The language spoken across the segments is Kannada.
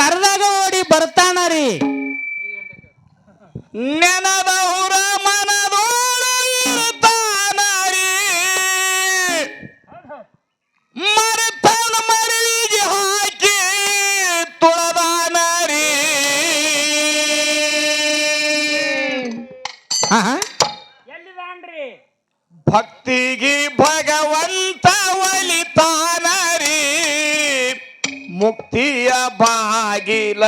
ಕರ್ದಾಗ ಓಡಿ ಬರ್ತಾನ ರೀ. ನೆನದೌರ ಬಾಗಿಲ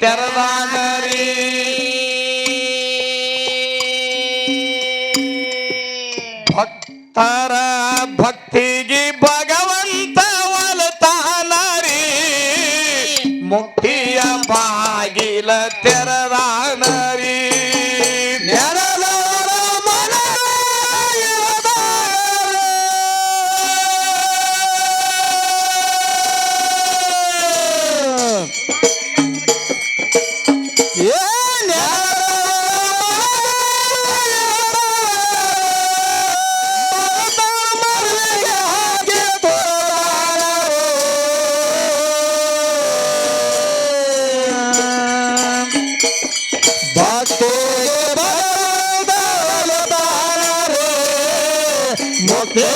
ತೆರದಾನರಿ ಭಕ್ತರ ಭಕ್ತಿಗೆ ಭಕ್ತಿಗೆ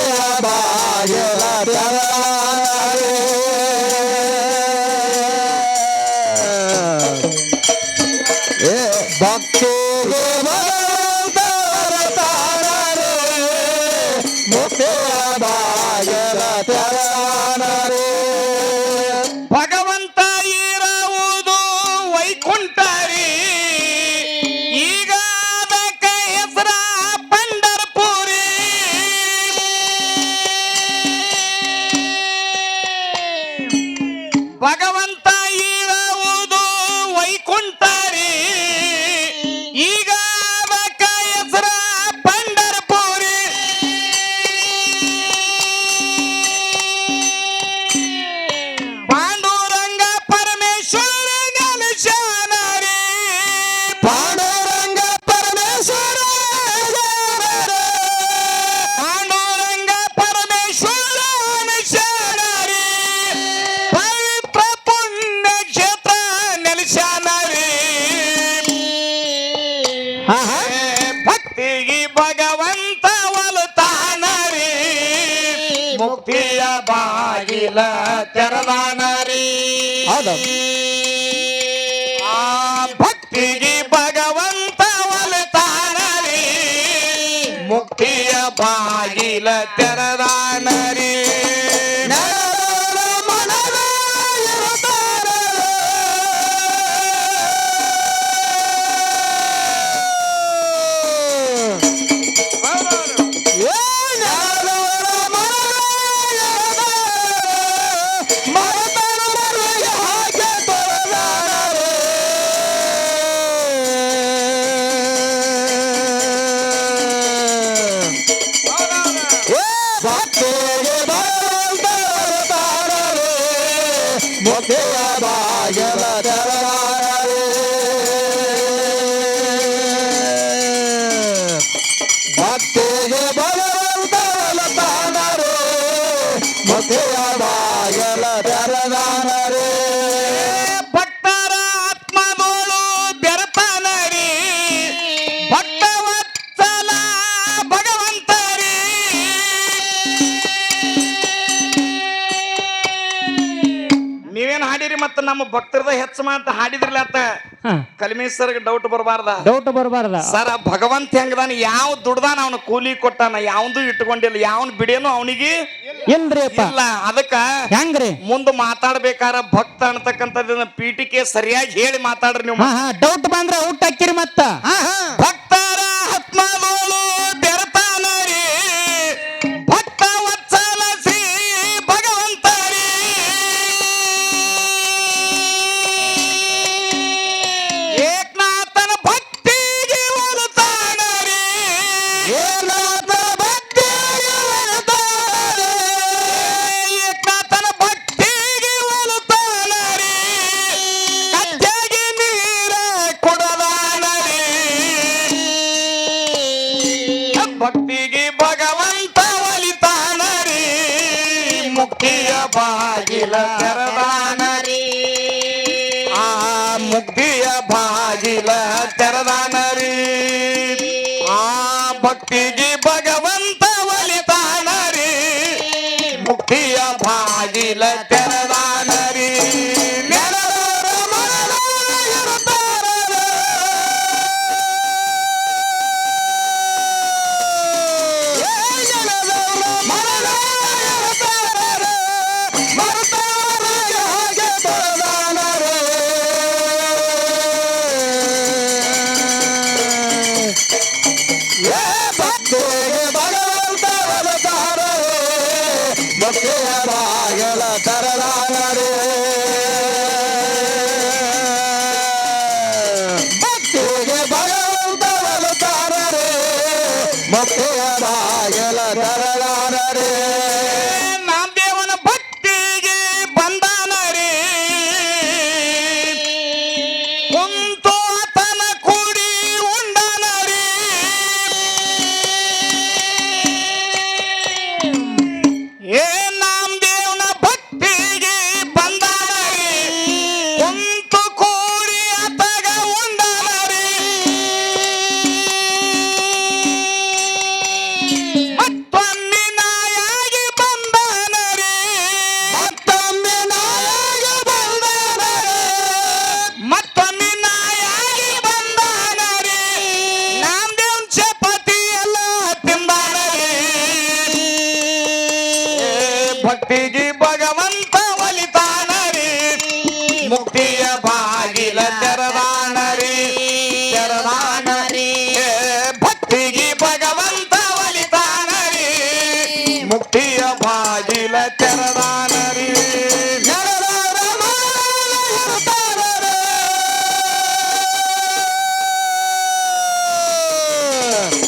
ಬಾಗಿಲ ತೆರದಾನರಿ ಭಕ್ತಿಗೆ ನಮ್ಮ ಭಕ್ತರದ ಹೆಚ್ಚು ಮಾತ ಹಾಡಿದ್ರಲ್ಲ ಅತ್ತ. ಸರ್ಗೆ ಡೌಟ್ ಬರಬಾರ್ದ? ಡೌಟ್ ಬರಬಾರ್ದ. ಸರ ಭಗವಂತ ಹೆಂಗದಾನ? ಯಾವ ದುಡ್ದಾನ ಅವನ ಕೂಲಿ ಕೊಟ್ಟಾನ? ಯಾವ್ದು ಇಟ್ಕೊಂಡಿಲ್ಲ? ಯಾವನ್ ಬಿಡೇನು ಅವನಿಗೆ ಇಲ್ರಿಪ್ಪ ಇಲ್ಲ. ಅದಕ್ಕ ಹೆಂಗ್ರಿ? ಮುಂದೆ ಮಾತಾಡ್ಬೇಕಾರ ಭಕ್ತ ಅನ್ತಕ್ಕಂಥದ್ದನ್ನ ಪೀಠಿಕೆ ಸರಿಯಾಗಿ ಹೇಳಿ ಮಾತಾಡ್ರಿ ನೀವು. ಡೌಟ್ ಬಂದ್ರೆ ಔಟ್ ಹಾಕಿರಿ ಮತ್ತ? ಭಕ್ತರ ಮುಕ್ತಿಯ ಬಾಗಿಲ ತೆರದಾನರಿ. ಆ ಮುಕ್ತಿಯ ಬಾಗಿಲ ತೆರದಾನರಿ. ಆ ಭಕ್ತಿಗೆ ಭಗವಂತ ಮುಕ್ತಿಯ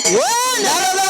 ಏ ನೆರಳರ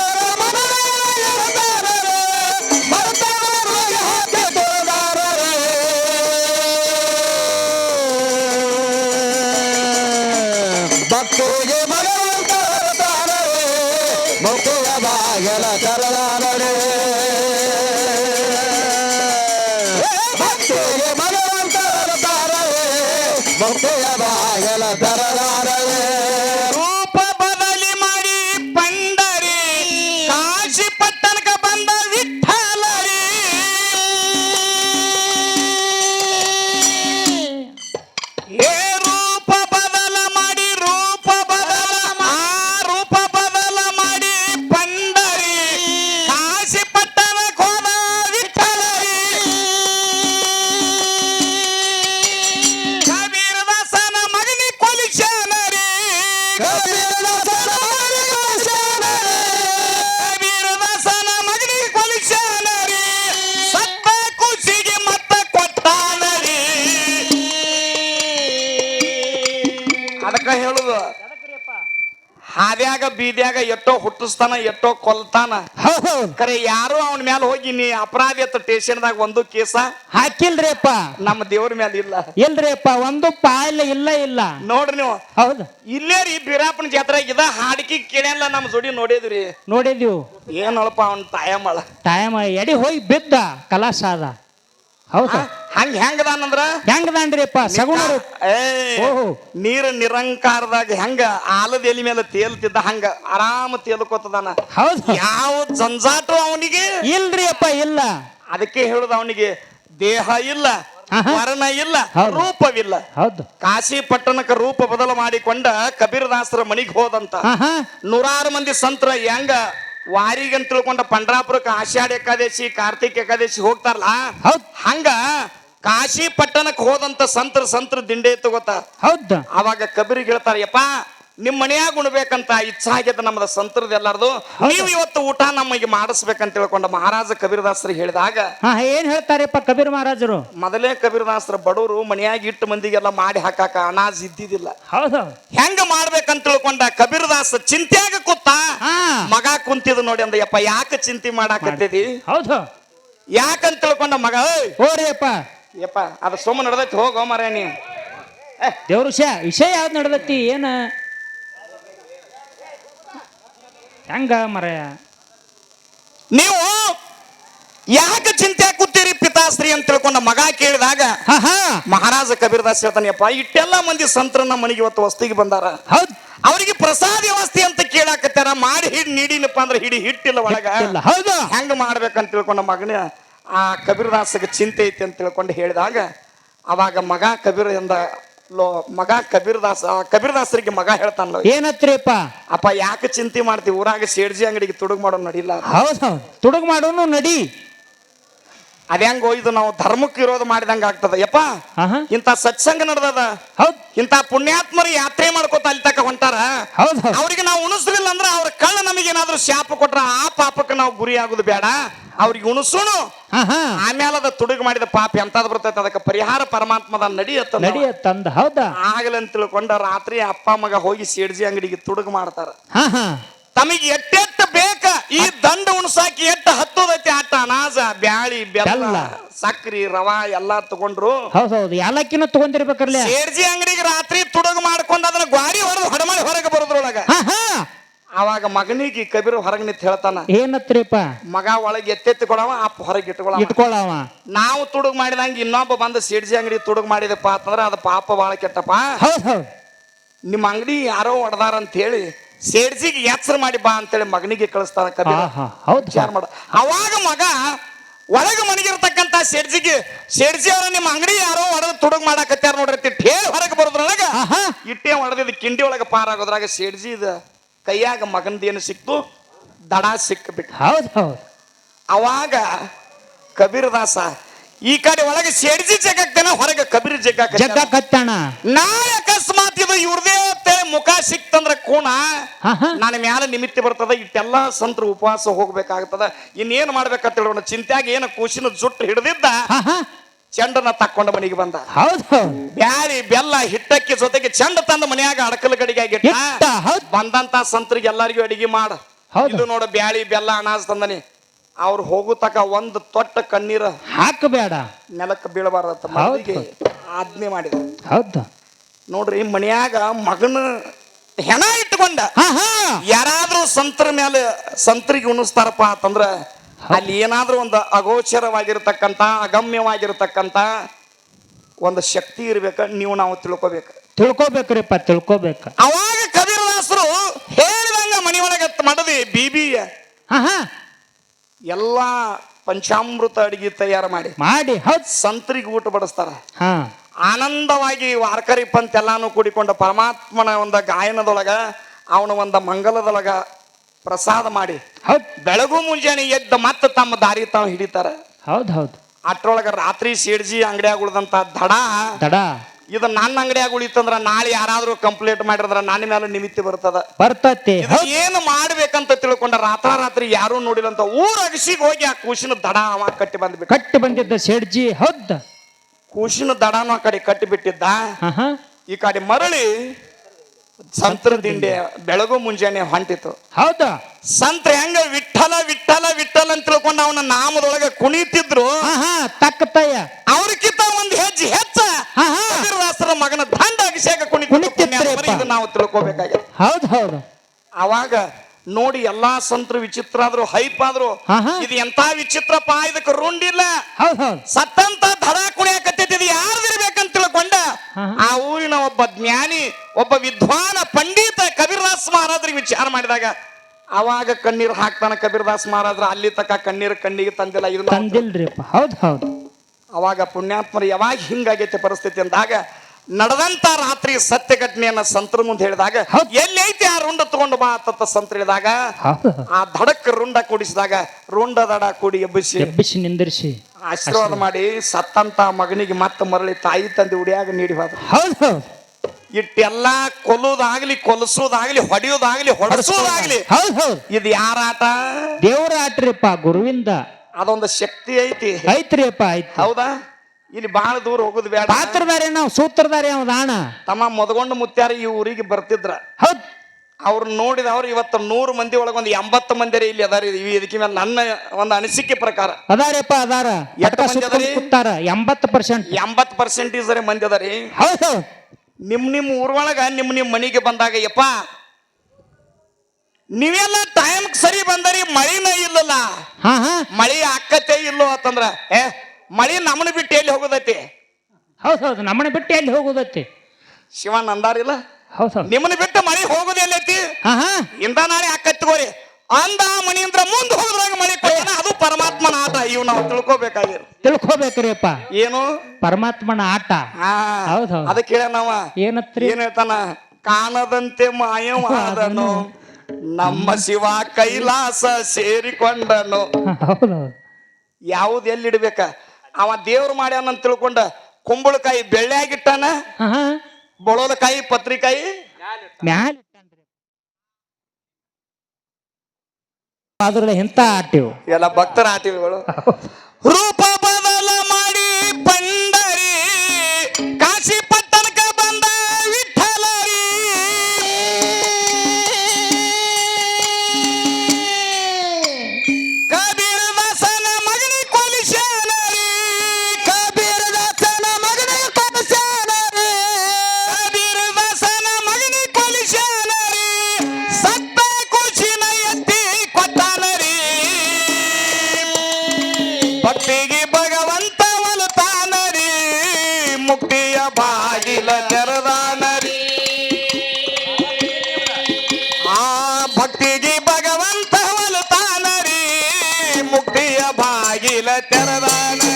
ಎಷ್ಟೋ ಎಟ್ಟೋ ಕೊಲ್ತಾನ. ಕರೆ ಯಾರು ಅವನ ಮ್ಯಾಲ ಹೋಗಿ ನೀ ಅಪರಾಧಿ ಅಂತ ಸ್ಟೇಷನ್ದಾಗ ಒಂದು ಕೇಸ. ಹಾಕಿಲ್ರಿಪ್ಪ ನಮ್ಮ ದೇವ್ರ ಮ್ಯಾಲ ಇಲ್ಲ. ಇಲ್ರಿಪ್ಪ ಒಂದು ಪಾಯಿಲ್ಲ ಇಲ್ಲ ಇಲ್ಲ. ನೋಡ್ರಿ ನೀವು. ಹೌದು. ಇಲ್ಲೇ ರೀ ಬೀರಾಪನ ಜಾತ್ರೆ ಇದ ಹಾಡಿಕೆ ಕೇಳಲ್ಲ ನಮ್ಮ ಜೋಡಿ ನೋಡಿದ್ರಿ. ನೋಡಿದ್ವಿ. ಏನಪ್ಪ ಅವನ್ ತಾಯಮ್ಮಳ ತಾಯಮ್ಮ ಎಡಿ ಹೋಗಿ ಬಿದ್ದ ಕಲಾಸ ಅದ ಹೌದು? ಹಂಗ ಹೆಂಗದಾನಂದ್ರ ಅಂದ್ರ? ಸಗುಣರು. ಏ ಓಹೋ. ನೀರು ನಿರಂಕಾರದಾಗ ಹೆಂಗ ಆಲದ ಎಲಿ ಮೇಲೆ ತೇಲ್ತಿದ್ದ ಹಂಗ ಆರಾಮ ತೇಲ್ಕೋತದಾನ ಹೌದು. ಯಾವ ಜಂಜಾಟ ಅವನಿಗೆ? ಇಲ್ರಿ ಅಪ್ಪ ಇಲ್ಲ. ಅದಕ್ಕೆ ಹೇಳುದ ಅವನಿಗೆ ದೇಹ ಇಲ್ಲ ಮರಣ ವರ್ಣ ಇಲ್ಲ ರೂಪವಿಲ್ಲ. ಹೌದು. ಕಾಶಿ ಪಟ್ಟಣಕ್ಕೆ ರೂಪ ಬದಲು ಮಾಡಿಕೊಂಡ ಕಬೀರದಾಸರ ಮನಿಗೆ ಹೋದಂತ ನೂರಾರು ಮಂದಿ ಸಂತರ ಹೆಂಗ ವಾರಿಗಂತ ತಿಳ್ಕೊಂಡ ಪಂಡ್ರಾಪುರಕ್ಕೆ ಆಷಾಢ ಏಕಾದಶಿ ಕಾರ್ತಿಕ್ ಏಕಾದಶಿ ಹೋಗ್ತಾರಲ್ಲ? ಹೌದ್. ಹಂಗ ಕಾಶಿ ಪಟ್ಟಣಕ್ಕೆ ಹೋದಂತ ಸಂತ್ರ ಸಂತ್ರ ದಿಂಡೆ ತಗೋತಾರ ಹೌದು. ಅವಾಗ ಕಬೀರಿಗೆ ಹೇಳ್ತಾರ ಯಪ್ಪ ನಿಮ್ ಮನೆಯಾಗ ಉಣ್ಬೇಕಂತ ಇಚ್ಛಾಗ್ಯದ ನಮ್ಮದ ಸಂತರದ ಎಲ್ಲಾರ್ದು ನೀವು ಇವತ್ತು ಊಟ ನಮಗೆ ಮಾಡಿಸ್ಬೇಕಂತ ತಿಳ್ಕೊಂಡ ಮಹಾರಾಜ ಕಬೀರದಾಸರಿಗೆ ಹೇಳಿದಾಗ ಹಾ ಏನ್ ಹೇಳ್ತಾರಪ್ಪ ಕಬೀರ್ ಮಹಾರಾಜರು? ಮೊದಲೇ ಕಬೀರದಾಸರ ಬಡವರು ಮನೆಯಾಗ ಇಟ್ಟು ಮಂದಿಗೆಲ್ಲ ಮಾಡಿ ಹಾಕಾಕ ಅನಾಜ್ ಇದ್ದಿದ್ದಿಲ್ಲ. ಹೌದು. ಹೆಂಗ ಮಾಡ್ಬೇಕಂತ ತಿಳ್ಕೊಂಡ ಕಬೀರದಾಸ ಚಿಂತ್ಯಾಗ ಕೂತ ಹಾ. ಮಗ ಕುಂತಿದ್ ನೋಡಿ ಅಂದ ಯಪ್ಪ ಯಾಕೆ ಚಿಂತೆ ಮಾಡಾಕತ್ತಿದಿ? ಹೌದು. ಯಾಕಂತ ತಿಳ್ಕೊಂಡ ಮಗ ಓರಿಯಪ್ಪ. ಯಪ್ಪ ಅದು ಸೋಮ ನಡೆದೈತಿ ಹೋಗೋ ಮರ ನೀ. ದೇವ್ರ ವಿಷಯ ವಿಷಯ ಯಾವ್ದು ನಡೆದತ್ತಿ ಏನ? ಹೆಂಗ ಮರ? ನೀವು ಯಾಕೆ ಚಿಂತೆ ಕೂತೀರಿ ಪಿತಾಶ್ರೀ ಅಂತ ತಿಳ್ಕೊಂಡ ಮಗ ಕೇಳಿದಾಗ ಮಹಾರಾಜ ಕಬೀರದಾಸ್ ಹೇಳ್ತಾನೆಯಪ್ಪ ಇಟ್ಟೆಲ್ಲ ಮಂದಿ ಸಂತ್ರನ ಮನೆಗೆ ಇವತ್ತು ವಸ್ತಿಗೆ ಬಂದಾರ. ಹೌದು. ಅವರಿಗೆ ಪ್ರಸಾದ ವ್ಯವಸ್ಥೆ ಅಂತ ಕೇಳಾಕತ್ತಾರ. ಮಾಡಿ ಹಿಡಿ ನೀಡಿನಪ್ಪ ಅಂದ್ರೆ ಹಿಡಿ ಹಿಟ್ಟಿಲ್ಲ ಒಳಗ. ಹೌದು. ಹೆಂಗ ಮಾಡ್ಬೇಕಂತ ತಿಳ್ಕೊಂಡ ಮಗನ ಆ ಕಬೀರ್ದಾಸಗೆ ಚಿಂತೆ ಐತಿ ಅಂತ ತಿಳ್ಕೊಂಡು ಹೇಳಿದಾಗ ಅವಾಗ ಮಗ ಕಬೀರ್ ಎಂದ ಲೋ ಮಗ ಕಬೀರದಾಸ ಆ ಕಬೀರದಾಸರಿಗೆ ಮಗ ಹೇಳ್ತಾನಲ್ಲ ಏನತ್ರಿಪ್ಪ? ಅಪ್ಪ ಯಾಕೆ ಚಿಂತೆ ಮಾಡ್ತಿ? ಊರಾಗ ಸೇಡ್ಜಿ ಅಂಗಡಿಗೆ ತುಡುಗ್ ಮಾಡೋ ನಡಿಲ್ಲ ಹೌದ್ ಹೌದ್. ತುಡುಗ್ ಮಾಡೋನು ನಡಿ. ಅದ ಹೆಂಗೋ ಇದು ನಾವು ಧರ್ಮಕ್ಕೆ ವಿರೋಧ ಮಾಡಿದಂಗ ಆಗ್ತದ. ಯಪ್ಪ ಇಂತ ಸತ್ಸಂಗ ನಡೆದದ. ಹೌದ್. ಇಂತ ಪುಣ್ಯಾತ್ಮರು ಯಾತ್ರೆ ಮಾಡ್ಕೋತ ಅಲ್ಲಿ ತಕ ಹೊಂಟಾರ. ಹೌದ್ ಹೌದ್. ಅವ್ರಿಗೆ ನಾವು ಉಣಿಸ್ಲಿಲ್ಲ ಅಂದ್ರೆ ಅವ್ರ ಕಳ್ಳ ನಮಗೆ ಏನಾದ್ರೂ ಶಾಪ ಕೊಟ್ರ ಆ ಪಾಪಕ್ಕೆ ನಾವು ಗುರಿ ಆಗುದು ಬೇಡ. ಅವ್ರಿಗೆ ಉಣಿಸೋಣ. ಹಾ ಹಾ ಆಮೇಲೆ ಅದ ತುಡುಗು ಮಾಡಿದ ಪಾಪ ಎಂತದ್ ಬರ್ತೈತೆ ಅದಕ್ಕೆ ಪರಿಹಾರ ಪರಮಾತ್ಮದ ನಡಿಯತ್ತ ನಡಿಯ ತಂದ ಹೌದಾ ಆಗಲಂತ ತಿಳ್ಕೊಂಡ ರಾತ್ರಿ ಅಪ್ಪ ಮಗ ಹೋಗಿ ಸೇಡ್ಜಿ ಅಂಗಡಿಗೆ ತುಡುಗು ಮಾಡ್ತಾರ. ಹಾ ಹಾ ತಮಗೆ ಬೇಕ ಈ ದಂಡ ಉಣ್ಸಾಕಿ ಎಟ್ಟ ಹತ್ತೋದೈತಿ ಆಟ? ಅನಾಜ ಬ್ಯಾಳಿ ಬೆಲ್ಲ. ಸಕ್ರಿ ರವಾ ಎಲ್ಲಾ ತಗೊಂಡ್ರು. ಹೌದೌದು ಹೌದು ಯಾಲಕ್ಕಿನ ಸೇರ್ಜಿ ಸೇಡ್ಜಿ ಅಂಗಡಿಗೆ ರಾತ್ರಿ ತುಡುಗು ಮಾಡ್ಕೊಂಡು ಅದನ್ನ ಗ್ವಾಡಿ ಹೊಡೆದು ಹೊಡಮಾಡಿ ಹೊರಗೆ ಬರೋದ್ರೊಳಗ. ಅವಾಗ ಮಗನಿಗೆ ಕಬೀರ್ ಹೊರಗೆ ನಿಂತ ಹೇಳ್ತಾನ ಏನತ್ರಿಪ್ಪ? ಮಗ ಒಳಗೆ ಎತ್ತೆತ್ತಿ ಕೊಡವ ಅಪ್ಪ ಹೊರಗೆ ಇಟ್ಕೊಳ ಇಟ್ಕೊಳವ. ನಾವು ತುಡುಗ್ ಮಾಡಿದಂಗೆ ಇನ್ನೊಬ್ಬ ಬಂದು ಸೇಡ್ಜಿ ಅಂಗಡಿ ತುಡುಗ್ ಮಾಡಿದಪ್ಪ ಅಂತಂದ್ರೆ ಅದು ಪಾಪ ಬಾಳ ಕೆಟ್ಟಪ್ಪ. ನಿಮ್ಮ ಅಂಗಡಿ ಯಾರೋ ಹೊಡೆದಾರ ಅಂತ ಹೇಳಿ ಸೇಡ್ಜಿಗೆ ಎಚ್ಚರ ಮಾಡಿ ಬಾ ಅಂತೇಳಿ ಮಗನಿಗೆ ಕಳಿಸ್ತಾನ ಕಬೀರ. ಹೌದ್. ವಿಚಾರ ಮಾಡ. ಅವಾಗ ಮಗ ಒಳಗೆ ಮನೆಗಿರ್ತಕ್ಕಂತ ಸೇಡ್ಜಿಗೆ ಸೇಡ್ಜಿ ಅವ್ರ ನಿಮ್ಮ ಅಂಗಡಿ ಯಾರೋ ಹೊಡೆದು ತುಡುಗ್ ಮಾಡಾಕತ್ಯಾರ ನೋಡ್ರಿ ಠೇ ಹೇಳಿ ಹೊರಗೆ ಬರೋದ್ರೊಳಗ ಇಟ್ಟೆ ಹೊಡೆದಿದ್ದು ಕಿಂಡಿ ಒಳಗೆ ಪಾರಾಗೋದ್ರಾಗ ಸೇಡ್ಜಿ ಇದ. ಕೈಯಾಗ ಮಗಂದ ಏನು ಸಿಕ್ತು? ದಡ ಸಿಕ್ಬಿಟ್ಟು. ಹೌದು ಹೌದು. ಅವಾಗ ಕಬೀರದಾಸ ಈ ಕಡೆ ಒಳಗೆ ಸೇಡ್ಜಿ ಜಗ್ಗಾಕ್ತಾನ ಹೊರಗೆ ಕಬೀರ್ ಜಗ್ಗಾಕ ಜಗ್ಗ ಕತ್ತಣ ನಾಳೆ ಅಕಸ್ಮಾತ್ ಇದು ಇವ್ರದೇ ಮುಖ ಸಿಕ್ತಂದ್ರ ಕೋಣ ನಾನು ಮ್ಯಾಲೆ ನನ್ನ ಮ್ಯಾಲ ನಿಮಿತ್ತಿ ಬರ್ತದ ಇಟ್ಟೆಲ್ಲಾ ಸಂತ್ರ ಉಪವಾಸ ಹೋಗ್ಬೇಕಾಗ್ತದ. ಇನ್ನೇನ್ ಮಾಡ್ಬೇಕಂತ ಹೇಳೋಣ ಚಿಂತ್ಯಾಗ ಏನ ಕೂಸಿನ ಜುಟ್ಟು ಹಿಡಿದಿದ್ದ ಚಂಡನ ತಕ್ಕೊಂಡ ಮನೆಗೆ ಬಂದ. ಹೌದು ಬ್ಯಾರಿ ಬೆಲ್ಲ ಹಿಟ್ಟಕ್ಕಿ ಜೊತೆಗೆ ಚಂಡ ತಂದ ಮನೆಯಾಗ ಅಡಕಲ ಗಡಿಗೆ ಆಗಿಟ್ಟ ಬಂದಂತ ಸಂತರಿಗೆ ಎಲ್ಲರಿಗೂ ಅಡಿಗೆ ಮಾಡ. ಇದು ನೋಡ ಬ್ಯಾಳಿ ಬೆಲ್ಲ ಅನಾಜ್ ತಂದನಿ. ಅವ್ರು ಹೋಗೋ ತಕ ಒಂದು ತೊಟ್ಟ ಕಣ್ಣೀರ ಹಾಕಬೇಡ. ನೆಲಕ್ಕೆ ಬೀಳಬಾರದು ಮಗಳಿಗೆ ಆಜ್ಞೆ ಮಾಡಿದ. ಹೌದು. ನೋಡ್ರಿ ಮನ್ಯಾಗ ಮಗನ ಹೆಣ ಇಟ್ಕೊಂಡ. ಯಾರಾದ್ರೂ ಸಂತರ ಮೇಲೆ ಸಂತರಿಗೆ ಉಣಿಸ್ತಾರಪ್ಪ ಅಂತಂದ್ರ ಅಲ್ಲಿ ಏನಾದ್ರೂ ಒಂದು ಅಗೋಚರವಾಗಿರ್ತಕ್ಕಂತ ಅಗಮ್ಯವಾಗಿರ್ತಕ್ಕಂತ ಒಂದು ಶಕ್ತಿ ಇರ್ಬೇಕ ನೀವು ನಾವು ತಿಳ್ಕೊಬೇಕು. ತಿಳ್ಕೊಬೇಕ್ರಿಪ್ಪ ತಿಳ್ಕೊಬೇಕು. ಅವಾಗ ಕಬೀರದಾಸರು ಹೇಳಿದಂಗ ಮನೆಯೊಳಗೆ ಮಾಡದಿ ಬೀಬಿ ಹಾ. ಎಲ್ಲಾ ಪಂಚಾಮೃತ ಅಡಿಗೆ ತಯಾರು ಮಾಡಿ. ಮಾಡಿ ಹೌದ್. ಸಂತರಿಗೆ ಊಟ ಬಡಿಸ್ತಾರ. ಹಾ. ಆನಂದವಾಗಿ ವಾರ್ಕರಿ ಪಂತ್ ಎಲ್ಲಾನು ಕೂಡಿಕೊಂಡ ಪರಮಾತ್ಮನ ಒಂದು ಗಾಯನದೊಳಗ ಅವನ ಒಂದು ಮಂಗಲದೊಳಗ ಪ್ರಸಾದ ಮಾಡಿ. ಹೌದ್. ಬೆಳಗು ಮುಂಜಾನೆ ಎದ್ದ ಮತ್ತೆ ತಮ್ಮ ದಾರಿ ತಾವು ಹಿಡಿತಾರ. ಹೌದ್ ಹೌದ್. ಅಟ್ರೊಳಗ ರಾತ್ರಿ ಸೇಡ್ಜಿ ಅಂಗಡಿಯಾಗ ಉಳ್ದಂತ ದಡ. ದಡ. ಇದು ನನ್ನ ಅಂಗಡಿಯಾಗ ಉಳಿತಂದ್ರ ನಾಳೆ ಯಾರಾದ್ರೂ ಕಂಪ್ಲೇಂಟ್ ಮಾಡಿದ್ರ ನನ್ನ ಮೇಲೆ ನಿಮಿತ್ತಿ ಬರ್ತದ. ಬರ್ತತಿ. ಇದು ಏನು ಮಾಡ್ಬೇಕಂತ ತಿಳ್ಕೊಂಡ ರಾತ್ರ ರಾತ್ರಿ ಯಾರು ನೋಡಿಲ್ಲ ಅಂತ ಊರ ಅಗಸಿಗೆ ಹೋಗಿ ಆ ಕೂಸಿನ ದಡ ಅವ ಕಟ್ಟಿ ಬಂದ್ಬಿಟ್ಟು. ಕಟ್ಟಿ ಬಂದಿದ್ದ ಶೆಡ್ಜಿ ಹೌದ. ಕೂಸಿನ ದಡನು ಆ ಕಡೆ ಕಟ್ಟಿ ಬಿಟ್ಟಿದ್ದ. ಈ ಕಡೆ ಮರಳಿ ಸಂತರ ದಿಂಡೆ ಬೆಳಗು ಮುಂಜಾನೆ ಹೊಂಟಿತು. ಹೌದಾ? ಸಂತ್ರ ಹೆಂಗ ವಿಠಲ ವಿಠಲ ವಿಠಲ ಅಂತ ತಿಳ್ಕೊಂಡು ಅವನ ನಾಮದೊಳಗೆ ಕುಣಿತಿದ್ರು. ಹಾ ತಕ್ಕತಯ್ಯ ಅವ್ರಕ್ಕಿಂತ ಒಂದು ಹೆಜ್ಜೆ ಹೆಚ್ಚ. ಕಬೀರದಾಸರ ಮಗನ ದಂಡ ಅಭಿಷೇಕ ಇದು ನಾವು ತಿಳ್ಕೊಬೇಕಾಗಿದೆ. ಹೌದ್ ಹೌದು. ಅವಾಗ ನೋಡಿ ಎಲ್ಲಾ ಸಂತರು ವಿಚಿತ್ರ ಆದ್ರು ಹೈಪ್ ಆದ್ರು. ಇದು ಎಂತ ವಿಚಿತ್ರಪ್ಪ ಇದಕ್ಕೆ ರುಂಡಿಲ್ಲ. ಸತ್ತಂತ ದಡ ಕುಣಿಯಕತ್ತಿದ್ದು ಯಾರ್ದಿರ್ಬೇಕಂತ ತಿಳ್ಕೊಂಡ. ಆ ಊರಿನ ಒಬ್ಬ ಜ್ಞಾನಿ ಒಬ್ಬ ವಿದ್ವಾನ ಪಂಡಿತ ಕಬೀರ್ದಾಸ್ ಮಹಾರಾಜರಿಗೆ ವಿಚಾರ ಮಾಡಿದಾಗ ಅವಾಗ ಕಣ್ಣೀರ್ ಹಾಕ್ತಾನ ಕಬೀರ್ದಾಸ್ ಮಹಾರಾಜ್ರ ಅಲ್ಲಿ ತಕ್ಕ ಕಣ್ಣೀರ್ ಕಣ್ಣಿಗೆ ತಂದಿಲ್ಲ ಇದು ಹೌದ್ ಹೌದ್. ಅವಾಗ ಪುಣ್ಯಾತ್ಮರು ಯಾವಾಗ ಹಿಂಗಾಗೈತೆ ಪರಿಸ್ಥಿತಿ ಅಂದಾಗ ನಡೆದಂತ ರಾತ್ರಿ ಸತ್ಯ ಘಟನೆಯನ್ನ ಸಂತರ ಮುಂದೆ ಹೇಳಿದಾಗ. ಎಲ್ಲಿ ಐತಿ ಆ ರುಂಡ ತಗೊಂಡು ಬಾ ಅಂತ ಸಂತ ಹೇಳಿದಾಗ ಆ ದಡಕ್ ರುಂಡ ಕೂಡಿಸಿದಾಗ ರುಂಡ ದಡ ಕೂಡಿ ಎಬ್ಬಿಸಿ ಎಬ್ಬಿಸಿ ನಿಂದಿರಿಸಿ. ಆಶೀರ್ವಾದ ಮಾಡಿ ಸತ್ತಂತ ಮಗನಿಗೆ ಮತ್ತೆ ಮರಳಿ ತಾಯಿ ತಂದೆ ಉಡಿಯಾಗ ನೀಡಿ ಹೋದ. ಇಟ್ಟೆಲ್ಲಾ ಕೊಲ್ಲೋದಾಗ್ಲಿ ಕೊಲಸೋದಾಗ್ಲಿ ಹೊಡೆಯೋದಾಗ್ಲಿ ಹೊಡೆಸೋದಾಗ್ಲಿ ಇದು ಯಾರ ಆಟ ದೇವರ ಆಟ್ರಿಪ್ಪ ಗುರುವಿಂದ. ಅದೊಂದು ಶಕ್ತಿ ಐತಿ. ಐತ್ರಿಯಪ್ಪ ಐತಿ ಹೌದಾ? ಇಲ್ಲಿ ಬಹಳ ದೂರ ಹೋಗುದು ಬೇಡ. ಪಾತ್ರಧಾರಿ ನಾವು ಸೂತ್ರಧಾರಿ ಅವ ದಾಣ ತಮ್ಮ ಮೊದಗೊಂಡು ಮುತ್ಯಾರ ಈ ಊರಿಗೆ ಬರ್ತಿದ್ರ. ಹೌದ್. ಅವ್ರು ನೋಡಿದವ್ರು ಇವತ್ತು ನೂರು ಮಂದಿ ಒಳಗ ಒಂದು ಎಂಬತ್ತು ಮಂದಿ ಇಲ್ಲಿ ಅದಾರಿ. ಈ ಇದಕ್ಕೆ ಮೇಲೆ ನನ್ನ ಒಂದು ಅನಿಸಿಕೆ ಪ್ರಕಾರ. ಅದಾರಪ್ಪ ಅದಾರ. ಎಟ್ಟ ಮಂದಿ ಅದಾರಿ? ಕೂತಾರ. ಎಂಬತ್ತು ಪರ್ಸೆಂಟ್ ಎಂಬತ್ತು ಪರ್ಸೆಂಟೇಜ್ ಮಂದಿ ಅದಾರಿ. ಹೌದು ನಿಮ್ ನಿಮ್ ಊರೊಳಗ ನಿಮ್ ನಿಮ್ ಮನೆಗೆ ಬಂದಾಗ ಯಪ್ಪ ನೀವೆಲ್ಲ ಟೈಮ್ ಸರಿ ಬಂದರಿ ಮಳಿನ ಇಲ್ಲಲ್ಲ. ಹಾ ಹಾ. ಮಳಿ ಆಕತ್ತೆ ಇಲ್ಲೋ ಅಂತಂದ್ರ ಏ ಮಳಿ ನಮ್ಮನ ಬಿಟ್ಟು ಎಲ್ಲಿ ಹೋಗೋದೈತಿ? ಹೌದು ಹೌದು ನಮ್ಮನ್ನ ಬಿಟ್ಟು ಎಲ್ಲಿ ಹೋಗೋದತ್ತಿ ಶಿವನ್ ಅಂದಾರಿಲ್ಲ? ಹೌದು ಹೌದು. ನಿಮ್ಮನ್ನ ಬಿಟ್ಟು ಮಳಿ ಹೋಗೋದು ಎಲ್ಲೈತಿ? ಇಂದ ನಾಳೆ ಹಾಕತ್ಕೋರಿ ಅಂದ ಮನೆಯಿಂದ ಮುಂದೆ ಹೋದ್ರಾಗ ಮಳಿ ಕೊಡೋಣ ಅದು ಪರಮಾತ್ಮನ ಆಟ. ಇವ್ ನಾವು ತಿಳ್ಕೊಬೇಕಾಗಿರ್. ತಿಳ್ಕೊಬೇಕ್ರಿಪ್ಪ ಏನು? ಪರಮಾತ್ಮನ ಆಟ. ಹಾ. ಹೌದ್ ಹೌದ್. ಅದಕ್ಕೆ ಹೇಳ ನಾವ. ಏನತ್ರಿ? ಏನ್ ಹೇಳ್ತಾನ? ಕಾಣದಂತೆ ಮಾಯವಾದನು ನಮ್ಮ ಶಿವ ಕೈಲಾಸ ಸೇರಿಕೊಂಡನು. ಹೌದು ಹೌದು. ಯಾವ್ದು ಎಲ್ಲಿಡ್ಬೇಕ ಅವ ದೇವ್ರು ಮಾಡ್ಯಾನ ಅಂತ ತಿಳ್ಕೊಂಡ ಕುಂಬಳಕಾಯಿ ಬೆಳ್ಳಿಯಾಗಿಟ್ಟಾನ? ಬೊಳೋದಕಾಯಿ ಪತ್ರಿಕಾಯಿ? ಮ್ಯಾಲ ಇಟ್ಟಾನ್ರಿ. ಅದ್ರಲ್ಲ ಎಂತ ಆಟಿವು. ಎಲ್ಲ ಭಕ್ತರ ಆಟಿಗಳು ರೂಪ ಬದಲ ಬಾಗಿಲ ತೆರದಾನರಿ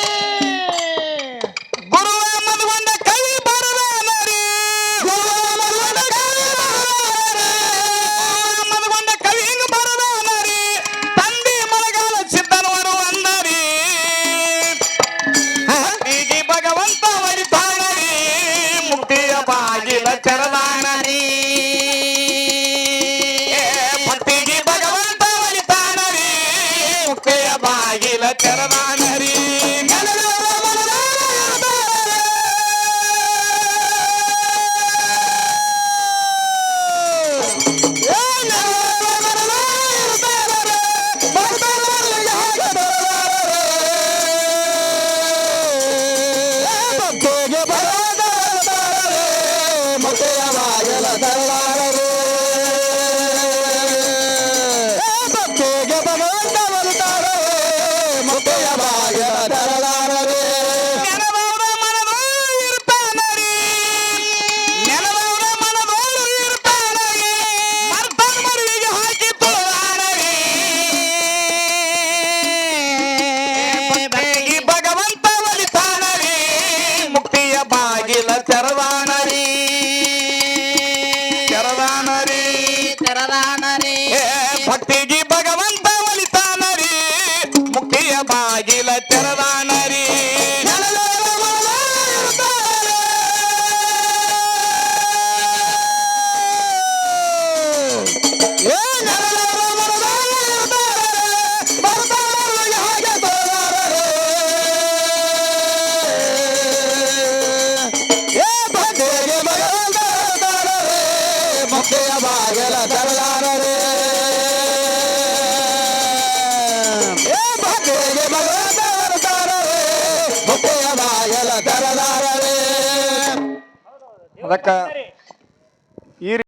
ಭಕ್ತಿಗೆ ಅದಕ್ಕ